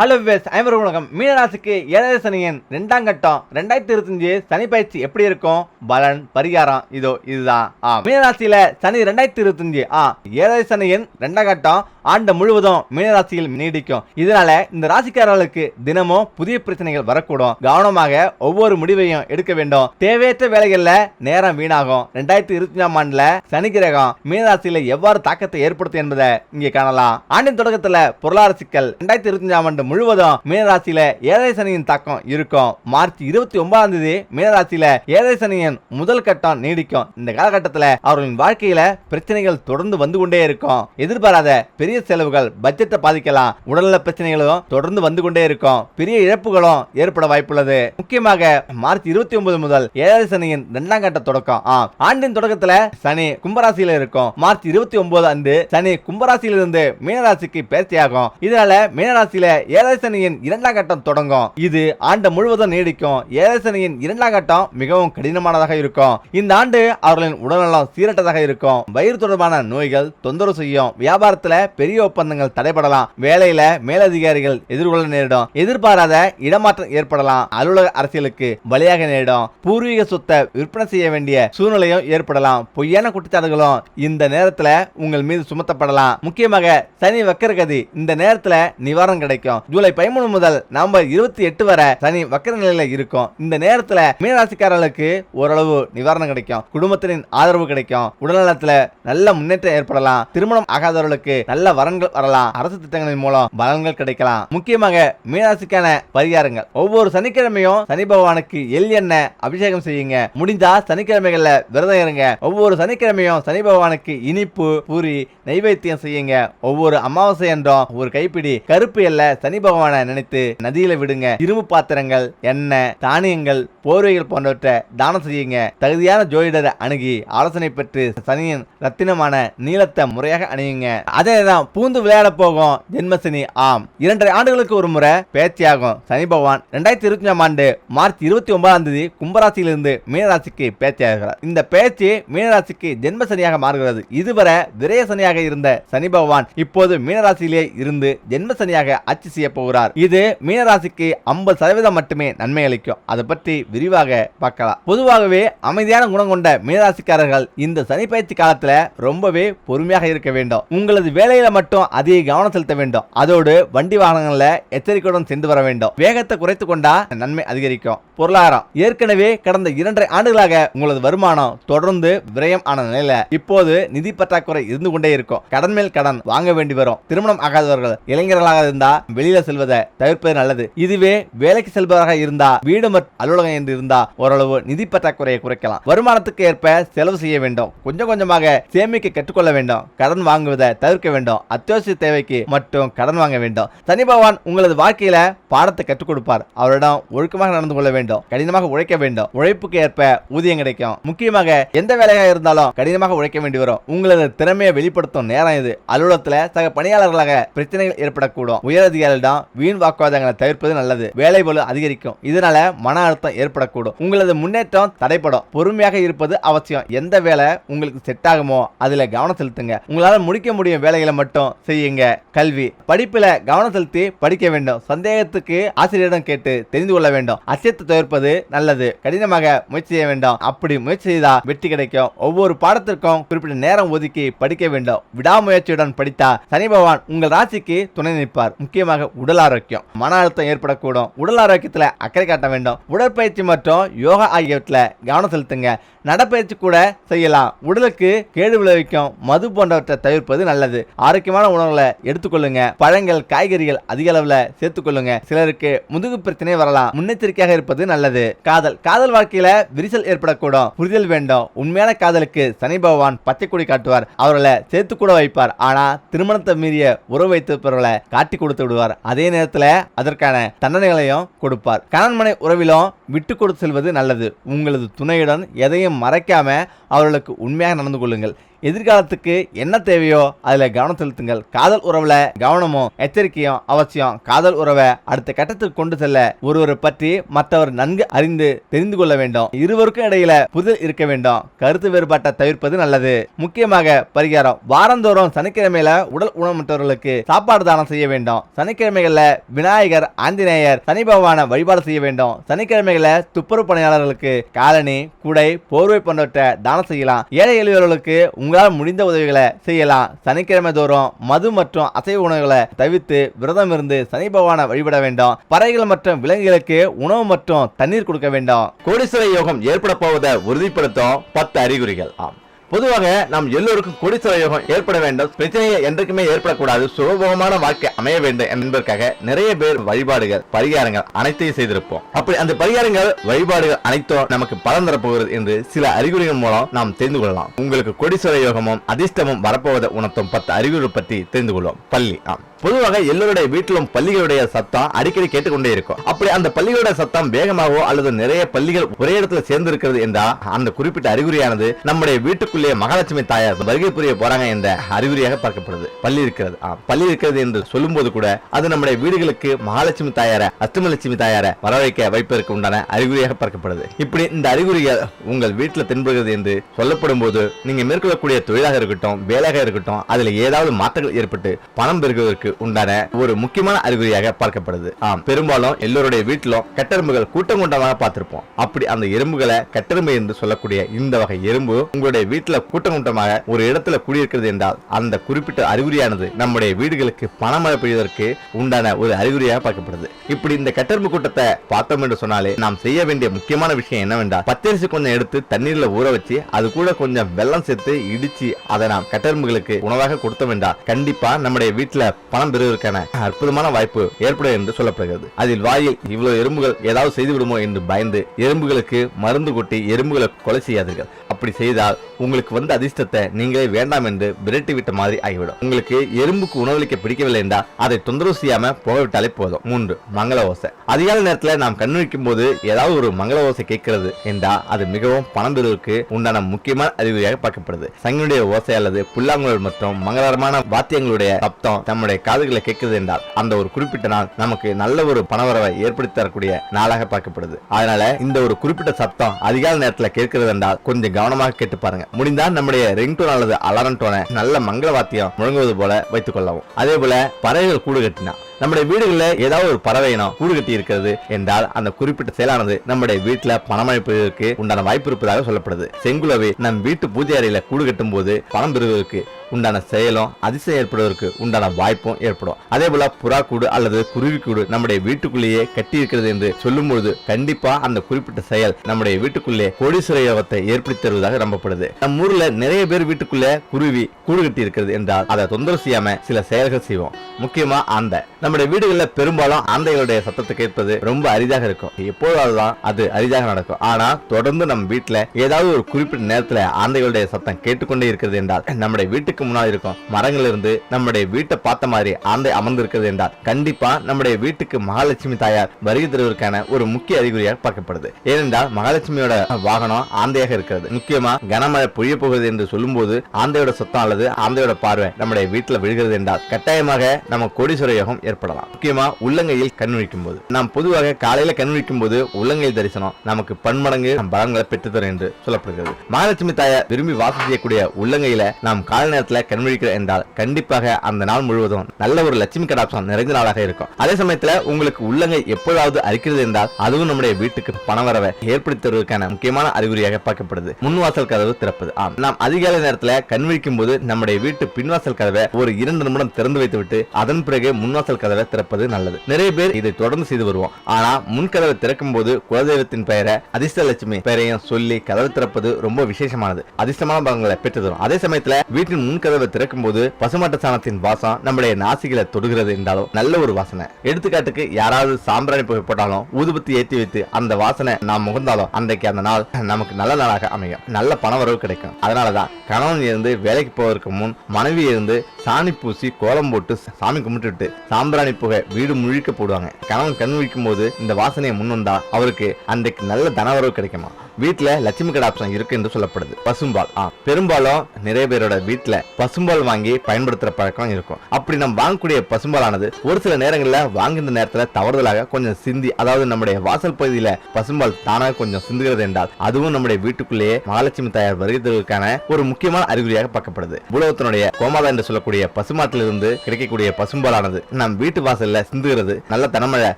Hello wives ஐம்பது வணக்கம். மீனராசிக்கு ஏழரை சனியன் ரெண்டாம் கட்டம் ரெண்டாயிரத்தி இருபத்தஞ்சு சனி பயிற்சி எப்படி இருக்கும்? பலன் பரிகாரம் இதோ இதுதான். ஆ மீனராசியில சனி ரெண்டாயிரத்தி இருபத்தஞ்சு. ஆ ஏழரை சனியன் ரெண்டாம் கட்டம் ஆண்டு முழுவதும் மீனராசியில் நீடிக்கும். இதனால இந்த ராசிக்காரர்களுக்கு தினமும் புதிய பிரச்சனைகள் வரக்கூடும். கவனமாக ஒவ்வொரு முடிவையும் எடுக்க வேண்டும். தேவையற்ற வேலைகள்ல நேரம் வீணாகும். ரெண்டாயிரத்தி இருபத்தஞ்சாம் ஆண்டுல சனி கிரகம் மீனராசியில எவ்வாறு தாக்கத்தை ஏற்படுத்தும் என்பதை இங்கே காணலாம். ஆண்டின் தொடக்கத்துல பொருளாதார சிக்கல் ரெண்டாயிரத்தி இருபத்தஞ்சாம் ஆண்டு முழுவதும் மீனராசியில ஏழை சனியின் தாக்கம் இருக்கும். மார்ச் இருபத்தி ஒன்பதாம் தேதி மீனராசியில ஏழை சனியின் முதல் கட்டம் நீடிக்கும். இந்த காலகட்டத்துல அவர்களின் வாழ்க்கையில பிரச்சனைகள் தொடர்ந்து வந்து கொண்டே இருக்கும். எதிர்பாராத பெரிய பெரிய செலவுகள் பட்ஜெட்டை பாதிக்கலாம். உடல்நல பிரச்சனைகளும் தொடர்ந்து வந்து கொண்டே இருக்கும். பெரிய இழப்புகளும் ஏற்பட வாய்ப்புள்ளது. முக்கியமாக மார்ச் இருபத்தி ஒன்பது முதல் ஏழரை சனியின் இரண்டாம் கட்ட தொடக்கம். ஆண்டின் தொடக்கத்துல சனி கும்பராசியில இருக்கும். மார்ச் இருபத்தி ஒன்பது அன்று சனி கும்பராசியிலிருந்து மீனராசிக்கு பயிற்சியாகும் இதனால மீனராசியில ஏழரை சனியின் இரண்டாம் கட்டம் தொடங்கும். இது ஆண்டு முழுவதும் நீடிக்கும். ஏழரை சனியின் இரண்டாம் கட்டம் மிகவும் கடினமானதாக இருக்கும். இந்த ஆண்டு அவர்களின் உடல்நலம் சீரட்டதாக இருக்கும். வயிறு தொடர்பான நோய்கள் தொந்தரவு செய்யும். வியாபாரத்துல பெரிய ஒப்பந்தங்கள் தடைபடலாம். வேலையில மேலதிகாரிகள் எதிர்கொள்ள நேரிடும். எதிர்பாராத இடமாற்றம் ஏற்படலாம். அலுவலக அரசியலுக்கு பலியாக நேரிடும். பூர்வீக சொத்தை விற்பனை செய்ய வேண்டிய சூழ்நிலையும் ஏற்படலாம். பொய்யான குற்றச்சாட்டுகளும் இந்த நேரத்துல உங்கள் மீது சுமத்தப்படலாம். முக்கியமாக சனி வக்கரகதி இந்த நேரத்துல நிவாரணம் கிடைக்கும். ஜூலை பதிமூணு முதல் நவம்பர் இருபத்தி எட்டு வரை சனி வக்கர நிலையில இருக்கும். இந்த நேரத்துல மீனராசிக்காரர்களுக்கு ஓரளவு நிவாரணம் கிடைக்கும். குடும்பத்தின் ஆதரவு கிடைக்கும். உடல்நலத்துல நல்ல முன்னேற்றம் ஏற்படலாம். திருமணம் ஆகாதவர்களுக்கு நல்ல வரன்கள் வரலாம். அரசு திட்டங்களின் மூலம் பலன்கள் கிடைக்கலாம். முக்கியமாக மீனராசிக்கான பரிகாரங்கள். ஒவ்வொரு சனிக்கிழமையும் சனி பகவானுக்கு எள் எண்ணெய் அபிஷேகம் செய்யுங்க. முடிஞ்சா சனிக்கிழமைகள்ல விரதம் இருங்க. ஒவ்வொரு சனிக்கிழமையும் சனி பகவானுக்கு இனிப்பு பூரி நைவேத்தியம் செய்யுங்க. ஒவ்வொரு அமாவாசை என்றும் ஒரு கைப்பிடி கருப்பு எல்ல சனி பகவானை நினைத்து நதியில விடுங்க. இரும்பு பாத்திரங்கள் எண்ணெய் தானியங்கள் போர்வைகள் போன்றவற்றை தானம் செய்யுங்க. தகுதியான ஜோதிடரை அணுகி ஆலோசனை பெற்று சனியின் ரத்தினமான நீளத்தை முறையாக அணியுங்க. அதே தான் பூந்து விளையாட போகும். ஜென்மசனி ஆம். இரண்டரை ஆண்டுகளுக்கு ஒரு முறை பேச்சியாகும் சனி பகவான் ரெண்டாயிரத்தி இருபத்தஞ்சாம் ஆண்டு மார்ச் இருபத்தி ஒன்பதாம் தேதி கும்பராசியிலிருந்து மீனராசிக்கு பேச்சியாகிறார் இந்த பேச்சு மீனராசிக்கு ஜென்மசனியாக மாறுகிறது. இதுவரை விரய சனியாக இருந்த சனி பகவான் இப்போது மீனராசியிலே இருந்து ஜென்ம சனியாக ஆட்சி செய்ய போகிறார். இது மீனராசிக்கு ஐம்பது சதவீதம் மட்டுமே நன்மை அளிக்கும். அதை பற்றி விரிவாக பார்க்கலாம். பொதுவாகவே அமைதியான குணம் கொண்ட மீனராசிக்காரர்கள் இந்த சனி பயிற்சி காலத்துல ரொம்பவே பொறுமையாக இருக்க வேண்டும். உங்களது வேலையில மட்டும் அதிக கவனம் செலுத்த வேண்டும். அதோடு வண்டி வாகனங்கள்ல எச்சரிக்கையுடன் சென்று வர வேண்டும். வேகத்தை குறைத்து கொண்டா நன்மை அதிகரிக்கும். பொருளாதாரம். ஏற்கனவே கடந்த இரண்டரை ஆண்டுகளாக உங்களது வருமானம் தொடர்ந்து விரயம் ஆன நிலையில இப்போது நிதி பற்றாக்குறை இருந்து கொண்டே இருக்கும். கடன் மேல் கடன் வாங்க வேண்டி வரும். திருமணம் ஆகாதவர்கள் இளைஞர்களாக இருந்தா வெளியில செல்வதை தவிர்ப்பது நல்லது. இதுவே வேலைக்கு செல்பவராக இருந்தா வீடு மற்றும் அலுவலகம் என்று இருந்தா ஓரளவு நிதி பற்றாக்குறையை குறைக்கலாம். வருமானத்துக்கு ஏற்ப செலவு செய்ய வேண்டும். கொஞ்சம் கொஞ்சமாக சேமிக்க கற்றுக்கொள்ள வேண்டும். கடன் வாங்குவதை தவிர்க்க வேண்டும். அத்தியாவசிய தேவைக்கு மட்டும் கடன் வாங்க வேண்டும். சனி பகவான் உங்களது வாழ்க்கையில பாடத்தை கற்றுக் கொடுப்பார். அவரிடம் ஒழுக்கமாக நடந்து கொள்ள வேண்டும். கடினமாக உழைக்க வேண்டும். உழைப்புக்கு ஏற்ப ஊதியம் கிடைக்கும். முக்கியமாக எந்த வேலையாக இருந்தாலும் கடினமாக உழைக்க வேண்டி வரும். உங்களது திறமையை வெளிப்படுத்தும் நேரம் இது. அலுவலகத்தில் சக பணியாளர்களாக பிரச்சனைகள் ஏற்படக்கூடும். உயர் அதிகாரிகளிடம் வீண் வாக்குவாதங்களை தவிர்ப்பது நல்லது. வேலை பளு அதிகரிக்கும். இதனால மன அழுத்தம் ஏற்படக்கூடும். உங்களது முன்னேற்றம் தடைப்படும். பொறுமையாக இருப்பது அவசியம். எந்த வேலை உங்களுக்கு செட் ஆகுமோ அதுல கவனம் செலுத்துங்க. உங்களால் முடிக்க முடியும் வேலைகளை மட்டும் செய்யுங்க. கல்வி. படிப்புல கவனம் செலுத்தி படிக்க வேண்டும். சந்தேகத்துக்கு ஆசிரியரிடம் கேட்டு தெரிந்து கொள்ள வேண்டும். அச்சத்தை தவிர்ப்பது நல்லது. கடினமாக முயற்சி செய்ய வேண்டும். அப்படி முயற்சி செய்தால் வெற்றி கிடைக்கும். ஒவ்வொரு பாடத்திற்கும் குறிப்பிட்ட நேரம் ஒதுக்கி படிக்க வேண்டும். விடாமுயற்சியுடன் படித்தா சனி பகவான் உங்கள் ராசிக்கு துணை நிற்பார். முக்கியமாக உடல் ஆரோக்கியம். மன அழுத்தம் ஏற்படக்கூடும். உடல் ஆரோக்கியத்துல அக்கறை காட்ட வேண்டும். உடற்பயிற்சி மற்றும் யோகா ஆகியவற்றில் கவனம் செலுத்துங்க. நடப்பயிற்சி கூட செய்யலாம். உடலுக்கு கேடு விளைவிக்கும். மது போன்றவற்றை தவிர்ப்பது நல்லது. ஆரோக்கியமான உணவுகளை எடுத்துக்கொள்ளுங்க. பழங்கள் காய்கறிகள் அதிக அளவுல சேர்த்துக்கொள்ளுங்க. சிலருக்கு முதுகு பிரச்சனை வரலாம். முன்னெச்சரிக்கையாக இருப்பது நல்லது. காதல். காதல் வாழ்க்கையில விரிசல் ஏற்படக்கூடும். புரிதல் வேண்டும். உண்மையான காதலுக்கு சனி பகவான் பச்சை கொடி காட்டுவார். அவர்களை சேர்த்து கூட வைப்பார். ஆனா திருமணத்தை மீறிய உறவு வைத்திருப்பவர்களை காட்டி கொடுத்து விடுவார். அதே நேரத்துல அதற்கான தண்டனைகளையும் கொடுப்பார். கணன்மனை உறவிலும் விட்டு கொடுத்து செல்வது நல்லது. உங்களது துணையுடன் எதையும் மறைக்காம அவர்களுக்கு உண்மையாக நடந்து கொள்ளுங்கள். எதிர்காலத்துக்கு என்ன தேவையோ அதில் கவனம் செலுத்துங்கள். காதல் உறவுல கவனமும் எச்சரிக்கையும் அவசியம். காதல் உறவை அடுத்த கட்டத்துக்கு கொண்டு செல்ல ஒருவரை பற்றி மற்றவர் நன்கு அறிந்து தெரிந்து கொள்ள வேண்டும். இருவருக்கும் இடையில புதில் இருக்க வேண்டும். கருத்து வேறுபாட்டை தவிர்ப்பது நல்லது. முக்கியமாக பரிகாரம். வாரந்தோறும் சனிக்கிழமையில உடல் ஊனமுற்றவர்களுக்கு சாப்பாடு தானம் செய்ய வேண்டும். சனிக்கிழமைகள்ல விநாயகர் ஆஞ்சநேயர் சனி பகவான வழிபாடு செய்ய வேண்டும். சனிக்கிழமைகள துப்புரவு பணியாளர்களுக்கு காலனி குடை போர்வை போன்றவற்றை தானம் செய்யலாம். ஏழை எளியவர்களுக்கு உங்களால் முடிந்த உதவிகளை செய்யலாம். சனிக்கிழமை தோறும் மது மற்றும் அசைவ உணவுகளை தவிர்த்து விரதம் இருந்து சனி பகவானை வழிபட வேண்டும். பறவைகள் மற்றும் விலங்குகளுக்கு உணவு மற்றும் தண்ணீர் கொடுக்க வேண்டும். கோடீஸ்வர யோகம் ஏற்பட போவதை உறுதிப்படுத்தும் பத்து அறிகுறிகள் ஆம். பொதுவாக நாம் எல்லோருக்கும் கோடீஸ்வர யோகம் ஏற்பட வேண்டும். பிரச்சனையை என்றைக்குமே ஏற்படக்கூடாது. சுகபோகமான வாழ்க்கை அமைய வேண்டும் என்பதற்காக நிறைய பேர் வழிபாடுகள் பரிகாரங்கள் அனைத்தையும் செய்திருப்போம். அப்படி அந்த பரிகாரங்கள் வழிபாடுகள் அனைத்தும் நமக்கு பலன் தரப்போகிறது என்று சில அறிகுறிகள் மூலம் நாம் தெரிந்து கொள்ளலாம். உங்களுக்கு கோடீஸ்வர யோகமும் அதிர்ஷ்டமும் வரப்போவதை உணர்த்தும் பத்து அறிகுறி பற்றி தெரிந்து கொள்வோம். பள்ளி ஆம். பொதுவாக எல்லோருடைய வீட்டிலும் பள்ளிகளுடைய சத்தம் அடிக்கடி கேட்டுக்கொண்டே இருக்கும். அப்படி அந்த பள்ளிகளுடைய சத்தம் வேகமாகவோ அல்லது நிறைய பள்ளிகள் ஒரே இடத்துல சேர்ந்து இருக்கிறது என்றால் அந்த குறிப்பிட்ட அறிகுறியானது நம்முடைய வீட்டுக்குள்ளே மகாலட்சுமி தாயார் வருகை புரிய போறாங்க என்ற அறிகுறியாக பார்க்கப்படுது. பள்ளி இருக்கிறது. பள்ளி இருக்கிறது என்று சொல்லும்போது கூட அது நம்முடைய வீடுகளுக்கு மகாலட்சுமி தாயார அஷ்டமலட்சுமி தாயார வரவழைக்க வைப்பதற்கு உண்டான அறிகுறியாக பார்க்கப்படுது. இப்படி இந்த அறிகுறிகள் உங்கள் வீட்டில் தென்படுகிறது என்று சொல்லப்படும் போது நீங்க மேற்கொள்ளக்கூடிய தொழிலாக இருக்கட்டும் வேலையாக இருக்கட்டும் அதுல ஏதாவது மாற்றங்கள் ஏற்பட்டு பணம் பெறுவதற்கு உண்டான ஒரு முக்கியமான அறிகுறியாக பார்க்கப்படுது. ஆம் பெரும்பாலும் எல்லோருடைய வீட்டிலும் கட்டெரும்புகள் கூட்டம் கூட்டமாக பார்த்திருப்போம். அப்படி அந்த எறும்புகளை கட்டெரும்பு என்று சொல்லக்கூடிய இந்த வகை எறும்பு உங்களுடைய வீட்டில் கூட்டம் கூட்டமாக ஒரு இடத்துல குடியிருக்கிறது என்றால் அந்த குறிப்பிட்ட அறிகுறியானது நம்முடைய வீடுகளுக்கு பணமழை பெய்வதற்கு உண்டான ஒரு அறிகுறியாக பார்க்கப்படுது. இப்படி இந்த கட்டெரும்பு கூட்டத்தை பார்த்தோம் என்று சொன்னாலே நாம் செய்ய வேண்டிய முக்கியமான விஷயம் என்னவென்றால் பச்சரிசி கொஞ்சம் எடுத்து தண்ணீர்ல ஊற வச்சு அது கூட கொஞ்சம் வெள்ளம் சேர்த்து இடிச்சு அதை நாம் கட்டெரும்புகளுக்கு உணவாக கொடுத்தோம் என்றால் கண்டிப்பா நம்முடைய வீட்டுல பணம் பெறுவதற்கான அற்புதமான வாய்ப்பு ஏற்படும் என்று சொல்லப்படுகிறது. அதில் வாயில் இவ்வளவு எறும்புகள் ஏதாவது செய்து விடுமோ என்று பயந்து எறும்புகளுக்கு மருந்து கொட்டி எறும்புகளை கொலை செய்யாதீர்கள். அப்படி செய்தால் உங்களுக்கு வந்த அதிர்ஷ்டத்தை நீங்களே வேண்டாம் என்று விரட்டி விட்ட மாதிரி ஆகிவிடும். உங்களுக்கு எறும்புக்கு உணவளிக்க பிடிக்கவில்லை என்றால் அதை தொந்தரவு செய்யாம போகவிட்டாலே போதும். மூன்று மங்கள ஓசை. அதிகாலை நேரத்தில் நாம் கண்ணுக்கும் போது ஏதாவது ஒரு மங்கள ஓசை கேட்கிறது என்றால் அது மிகவும் பணம் பெறுவதற்கு உண்டான முக்கியமான அறிகுறியாக பார்க்கப்படுது. சங்கினுடைய ஓசை அல்லது புல்லாங்குழல் மற்றும் மங்களகரமான வாத்தியங்களுடைய சப்தம் நம்முடைய காதுகளை கேட்கிறது என்றால் அந்த ஒரு குறிப்பிட்ட நாள் நமக்கு நல்ல ஒரு பணவரவை ஏற்படுத்தி தரக்கூடிய நாளாக பார்க்கப்படுது. அதனால இந்த ஒரு குறிப்பிட்ட சப்தம் அதிகால நேரத்தில் கேட்கிறது என்றால் கொஞ்சம் கவனமாக கேட்டு பாருங்க. முடிந்தால் நம்முடைய ரிங்டோன் அல்லது அலாரம் டோனை நல்ல மங்கள வாத்தியம் முழங்குவது போல வைத்துக் கொள்ளவும். அதே போல பறவைகள் கூடு கட்டினா. நம்முடைய வீடுகளில் ஏதாவது ஒரு பறவை கூடு கட்டி இருக்கிறது என்றால் அந்த குறிப்பிட்ட செயலானது நம்முடைய வீட்டுல பணமழை பெறுவதற்கு உண்டான வாய்ப்பு இருப்பதாக சொல்லப்படுது. செங்குலவே நம் வீட்டு பூஜை அறையில் கூடு கட்டும் போது பணம் பெறுவதற்கு உண்டான செயலும் அதிசயம் ஏற்படுவதற்கு உண்டான வாய்ப்பும் ஏற்படும். அதே போல புறா கூடு அல்லது குருவி கூடு நம்முடைய வீட்டுக்குள்ளேயே கட்டி இருக்கிறது என்று சொல்லும்பொழுது கண்டிப்பா அந்த குறிப்பிட்ட செயல் நம்முடைய வீட்டுக்குள்ளே கோடீஸ்வர யோகத்தை ஏற்படுத்தி தருவதாக நம்பப்படுது. நம்ம ஊர்ல நிறைய பேர் வீட்டுக்குள்ளே குருவி கூடு கட்டி இருக்கிறது என்றால் அதை தொந்தரவு செய்யாம சில செயல்கள் செய்வோம். முக்கியமா ஆந்தை. நம்முடைய வீடுகளில் பெரும்பாலும் ஆந்தைகளுடைய சத்தத்தை கேட்பது ரொம்ப அரிதாக இருக்கும். எப்போதாவதுதான் அது அரிதாக நடக்கும். ஆனா தொடர்ந்து நம்ம வீட்டுல ஏதாவது ஒரு குறிப்பிட்ட நேரத்துல ஆந்தைகளுடைய சத்தம் கேட்டுக்கொண்டே இருக்கிறது என்றால் நம்முடைய வீட்டுக்கு முன்னால் இருக்கும் மரங்கள் இருந்து நம்முடைய வீட்டை பார்த்த மாதிரி ஆந்தை அமர்ந்து இருக்கிறது என்றால் கண்டிப்பா நம்முடைய வீட்டுக்கு மகாலட்சுமி தாயார் வருகை தருவதற்கான ஒரு முக்கிய அறிகுறியாக பார்க்கப்படுது. ஏனென்றால் மகாலட்சுமியோட வாகனம் ஆந்தையாக இருக்கிறது. முக்கியமா கனமழை பொழிய போகிறது என்று சொல்லும்போது ஆந்தையோட சத்தம் அல்லது ஆந்தையோட பார்வை நம்முடைய வீட்டுல விழுகிறது என்றால் கட்டாயமாக நம்ம கோடீஸ்வர யோகம் ஏற்படலாம். முக்கியமா உள்ளங்கையில் கண் விழிக்கும் போது நாம் பொதுவாக காலையில கண் விழிக்கும் போது உள்ளங்கையில் தரிசனம் நமக்கு பன்மடங்கு நம் பலன்களை பெற்றுத்தரும் என்று சொல்லப்படுகிறது. மகாலட்சுமி தாய விரும்பி வாசம் செய்யக்கூடிய உள்ளங்கையில நாம் காலை நேரத்துல கண்ணுழிக்கிறோம் என்றால் கண்டிப்பாக அந்த நாள் முழுவதும் நல்ல ஒரு லட்சுமி கடாட்சம் நிறைந்த நாளாக இருக்கும். அதே சமயத்துல உங்களுக்கு உள்ளங்கை எப்பொழுதாவது அரிக்கிறது என்றால் அதுவும் நம்முடைய வீட்டுக்கு பணவரவை ஏற்படுத்தி தருவதற்கான முக்கியமான அறிகுறியாக பார்க்கப்படுது. முன்வாசல் கதவு திறப்பது. ஆம். நாம் அதிகாலை நேரத்துல கண் விழிக்கும் போது நம்முடைய வீட்டு பின்வாசல் கதவை ஒரு இரண்டு நிமிடம் திறந்து வைத்துவிட்டு அதன் பிறகு முன்வாசல் கதவை திறப்பது நல்லது. நிறைய பேர் இதை தொடர்ந்து செய்து வருவோம். ஆனா முன்கதவை திறக்கும் போது குலதெய்வத்தின் பெயரை அதிர்ஷ்டலட்சுமி பெயரையும் சொல்லி கதவை திறப்பது ரொம்ப விசேஷமானது. அதிர்ஷ்டமான பலன்களை பெற்று தரும் அதே சமயத்துல வீட்டின் முன்கதவை திறக்கும் போது பசுமாட்டு சாணத்தின் வாசம் நம்முடைய நாசிகளை தொடுகிறது என்றாலும் நல்ல ஒரு வாசனை. எடுத்துக்காட்டுக்கு யாராவது சாம்பிராணி புகை போட்டாலும் ஊதுபத்தி ஏற்றி வைத்து அந்த வாசனை நாம் முகந்தாலும் அன்றைக்கு அந்த நாள் நமக்கு நல்ல நாளாக அமையும். நல்ல பண வரவு கிடைக்கும். அதனாலதான் கணவன் இருந்து வேலைக்கு போவதற்கு முன் மனைவி இருந்து சாணி பூசி கோலம் போட்டு சாமி கும்பிட்டுட்டு சாம்பிராணி புகை வீடு முழுக்க போடுவாங்க. கணவன் கண் விழிக்கும் போது இந்த வாசனையை முன் வந்தா அவருக்கு அன்றைக்கு நல்ல தனவரவு கிடைக்குமா வீட்டுல லட்சுமி கடாப்சம் இருக்கு என்று சொல்லப்படுது. பசும்பால். ஆ பெரும்பாலும் நிறைய பேரோட வீட்டுல பசும்பால் வாங்கி பயன்படுத்துற பழக்கம் இருக்கும். அப்படி நம்ம வாங்கக்கூடிய பசும்பாலானது ஒரு சில நேரங்கள்ல வாங்குகின்ற நேரத்துல தவறுதலாக கொஞ்சம் சிந்தி அதாவது நம்முடைய வாசல் பகுதியில பசும்பால் தானாக கொஞ்சம் சிந்துகிறது என்றால் அதுவும் நம்முடைய வீட்டுக்குள்ளேயே மகாலட்சுமி தாயார் வருகிறதுக்கான ஒரு முக்கியமான அறிகுறியாக பார்க்கப்படுது. உலகத்தினுடைய கோமாதா என்று சொல்லக்கூடிய பசுமாட்டிலிருந்து கிடைக்கக்கூடிய பசும்பாலானது நம் வீட்டு வாசல்ல சிந்துகிறது. நல்ல தனமழை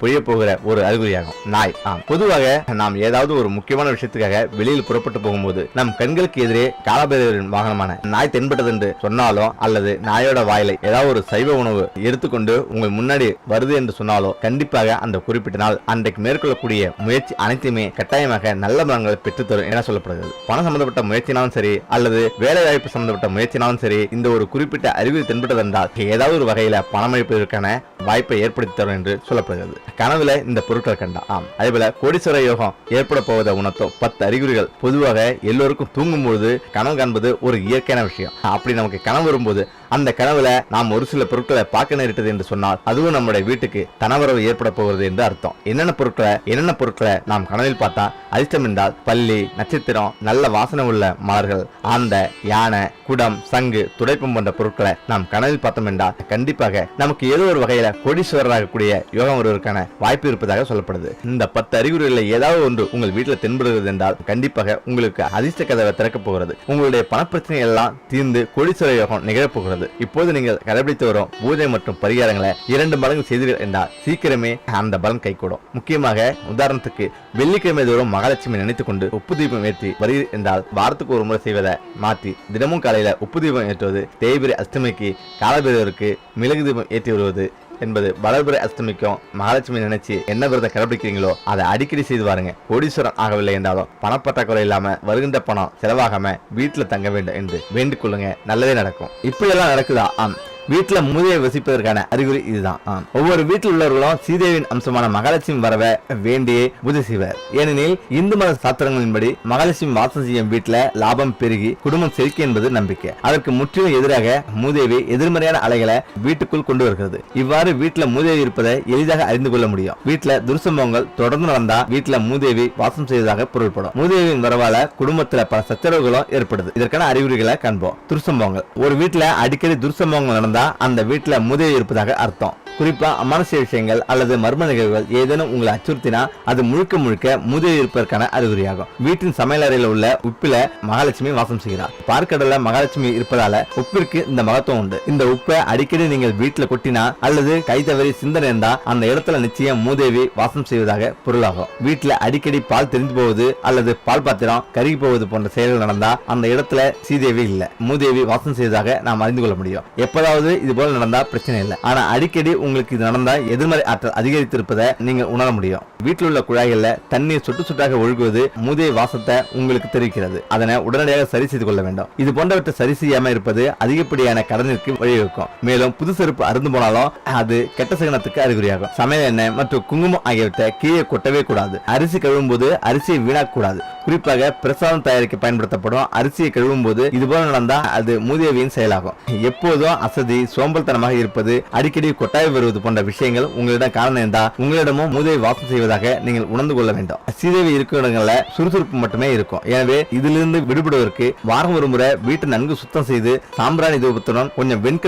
பொழிய போகிற ஒரு அறிகுறியாகும். நாய். ஆம். பொதுவாக நாம் ஏதாவது ஒரு முக்கியமான விஷயத்துக்காக வெளியில் புறப்பட்டு போகும்போது நம் கண்களுக்கு எதிரே காலபேரவரின் வாகனமான நாய் தென்பட்டது என்று சொன்னாலோ அல்லது நாயோட வாயிலை ஏதாவது ஒரு சைவ உணவு எடுத்துக்கொண்டு உங்கள் முன்னாடி வருது என்று சொன்னாலோ கண்டிப்பாக அந்த குறிப்பிட்ட நாள் அன்றைக்கு மேற்கொள்ளக்கூடிய முயற்சி அனைத்துமே கட்டாயமாக நல்ல பலன்களை பெற்றுத்தரும் என சொல்லப்படுகிறது. பணம் சம்பந்தப்பட்ட முயற்சினாலும் சரி அல்லது வேலை வாய்ப்பு சம்பந்தப்பட்ட முயற்சினாலும் சரி இந்த ஒரு குறிப்பிட்ட அறிவு தென்பட்டது என்றால் ஏதாவது ஒரு வகையில பணம் அளிப்பதற்கான வாய்ப்பை ஏற்படுத்தி தரும் என்று சொல்லப்படுகிறது. கனவுல இந்த பொருட்கள் கண்டா. ஆம். அதே போல கோடீஸ்வர யோகம் ஏற்பட போவதை உணர்த்தோ பத்து அறிகுறிகள். பொதுவாக எல்லோருக்கும் தூங்கும் பொழுது கனவு காண்பது ஒரு இயற்கையான விஷயம். அப்படி நமக்கு கனவு வரும்போது அந்த கனவுல நாம் ஒரு சில பொருட்களை பார்க்க நேரிட்டது என்று சொன்னால் அதுவும் நம்முடைய வீட்டுக்கு தனவரவு ஏற்பட போகிறது என்று அர்த்தம். என்னென்ன பொருட்களை என்னென்ன பொருட்களை நாம் கனவில் பார்த்தா அதிர்ஷ்டம் என்றால் பள்ளி நட்சத்திரம் நல்ல வாசனை உள்ள மலர்கள் ஆந்த யானை குடம் சங்கு துடைப்பம் போன்ற பொருட்களை நாம் கனவில் பார்த்தோம் என்றால் கண்டிப்பாக நமக்கு ஏதோ ஒரு வகையில கோடீஸ்வரராக கூடிய யோகம் வருவதற்கான வாய்ப்பு இருப்பதாக சொல்லப்படுது. இந்த பத்து அறிகுறிகளில் ஏதாவது ஒன்று உங்கள் வீட்டில் தென்படுகிறது என்றால் கண்டிப்பாக உங்களுக்கு அதிர்ஷ்ட கதவை திறக்கப் போகிறது. உங்களுடைய பணப்பிரச்சனை எல்லாம் தீர்ந்து கோடீஸ்வர யோகம் நிகழப்போகிறது போகிறது இப்போது நீங்கள் கடைபிடித்து வரும் பூஜை மற்றும் பரிகாரங்களை இரண்டு மடங்கு செய்தீர்கள் என்றால் சீக்கிரமே அந்த பலன் கைகூடும். முக்கியமாக உதாரணத்துக்கு வெள்ளிக்கிழமை தோறும் மகாலட்சுமி நினைத்துக் கொண்டு உப்பு தீபம் ஏற்றி வருகிறீர் என்றால் வாரத்துக்கு ஒரு முறை செய்வதை மாற்றி தினமும் காலையில உப்பு தீபம் ஏற்றுவது தேய்பிரி அஷ்டமிக்கு காலபேரவருக்கு மிளகு தீபம் ஏற்றி வருவது என்பது வளர்பிறை அஷ்டமிக்கும் மகாலட்சுமி நினைச்சு என்ன விரதம் கடைபிடிக்கிறீங்களோ அதை அடிக்கடி செய்து பாருங்க கோடீஸ்வரன் ஆகவில்லை என்றாலும் பணப்பற்றாக்குறை இல்லாம வருகின்ற பணம் செலவாகாம வீட்டுல தங்க வேண்டும் என்று வேண்டிக் கொள்ளுங்க. நல்லதே நடக்கும். இப்படி எல்லாம் நடக்குதா? ஆம். வீட்டில் மூதையை வசிப்பதற்கான அறிகுறி இதுதான். ஒவ்வொரு வீட்டில் உள்ளவர்களும் சீதேவின் அம்சமான மகாலட்சுமி வரவ வேண்டியே பூஜை செய்வர். ஏனெனில் இந்து மத சாஸ்திரங்களின்படி மகாலட்சுமி வாசம் செய்யும் வீட்டில் லாபம் பெருகி குடும்பம் செழிக்கும் என்பது நம்பிக்கை. அதற்கு முற்றிலும் எதிராக மூதேவி எதிர்மறையான அலைகளை வீட்டுக்குள் கொண்டு வருகிறது. இவ்வாறு வீட்டில் மூதேவி இருப்பதை எளிதாக அறிந்து கொள்ள முடியும். வீட்டில் துர்சம்பவங்கள் தொடர்ந்து நடந்தா வீட்டில் மூதேவி வாசம் செய்ததாக பொருள்படும். மூதேவியின் வரவால குடும்பத்துல பல சச்சரவுகளும் ஏற்படுது. இதற்கான அறிகுறிகளை காண்போம். துர்சம்பவங்கள். ஒரு வீட்டில் அடிக்கடி துர்சம்பவங்கள் நடந்த அந்த வீட்டில் மூதேவி இருப்பதாக அர்த்தம். குறிப்பா அமானுஷ்ய விஷயங்கள் அல்லது மர்ம நிகழ்வுகள் ஏதேனும் உங்களை அச்சுறுத்தினா அது முழுக்க முழுக்க மூதேவி இருப்பதற்கான அறிகுறியாகும். வீட்டின் சமையலறையில் உள்ள உப்பில மகாலட்சுமி வாசம் செய்கிறார். பார்க்கடல மகாலட்சுமி இருப்பதால உப்பிற்கு இந்த மகத்துவம் உண்டு. இந்த உப்பை அடிக்கடி நீங்கள் வீட்டுல கொட்டினா அல்லது கை தவறி சிந்தனை இருந்தா அந்த இடத்துல நிச்சயம் மூதேவி வாசம் செய்வதாக பொருளாகும். வீட்டுல அடிக்கடி பால் தெரிஞ்சு போவது அல்லது பால் பாத்திரம் கருகி போவது போன்ற செயல்கள் நடந்தா அந்த இடத்துல சீதேவி இல்ல. மூதேவி வாசம் செய்வதாக நாம் அறிந்து கொள்ள முடியும். எப்போதாவது இது போல நடந்தா பிரச்சனை இல்லை. ஆனா அடிக்கடி உங்களுக்கு இது நடந்தால் எதிர்மறை ஆற்றல் அதிகரித்திருப்பதை நீங்கள் உணர முடியும். வீட்டில் உள்ள குழாய்களில் தண்ணீர் சுட்டு சுட்டாக ஒழுகுவது மூதிய வாசத்தை உங்களுக்கு தெரிவிக்கிறது. அதனை உடனடியாக சரி செய்து கொள்ள வேண்டும். இது போன்றவற்றை சரி செய்யாமல் இருப்பது அதிகப்படியான கடனிற்கு வழிவகுக்கும். மேலும் புது செருப்பு அருந்து போனாலும் அது கெட்ட சகனத்துக்கு அறிகுறியாகும். சமையல் எண்ணெய் மற்றும் குங்குமம் ஆகியவற்றை கீழே கொட்டவே கூடாது. அரிசி கழுவும் போது அரிசியை வீணாக்க கூடாது. குறிப்பாக பிரசாதம் தயாரிக்க பயன்படுத்தப்படும் அரிசியை கழுவும் போது இது போல நடந்தா அது மூதேவியின் செயலாகும். எப்போதும் அசதி சோம்பல்தனமாக இருப்பது அடிக்கடி கொட்டாய் வருவது போன்ற விஷயங்கள் உங்களிடம் காரணம் இருந்தா உங்களிடமும் மூதேவி வாசம் செய்வதாக நீங்கள் உணர்ந்து கொள்ள வேண்டும். சீதேவி இருக்கும் இடங்களில் சுறுசுறுப்பு மட்டுமே இருக்கும். எனவே இதிலிருந்து விடுபடுவதற்கு வாரம் ஒரு முறை வீட்டை நன்கு சுத்தம் செய்து சாம்பிராணி தூபத்துடன் கொஞ்சம் வெண்கல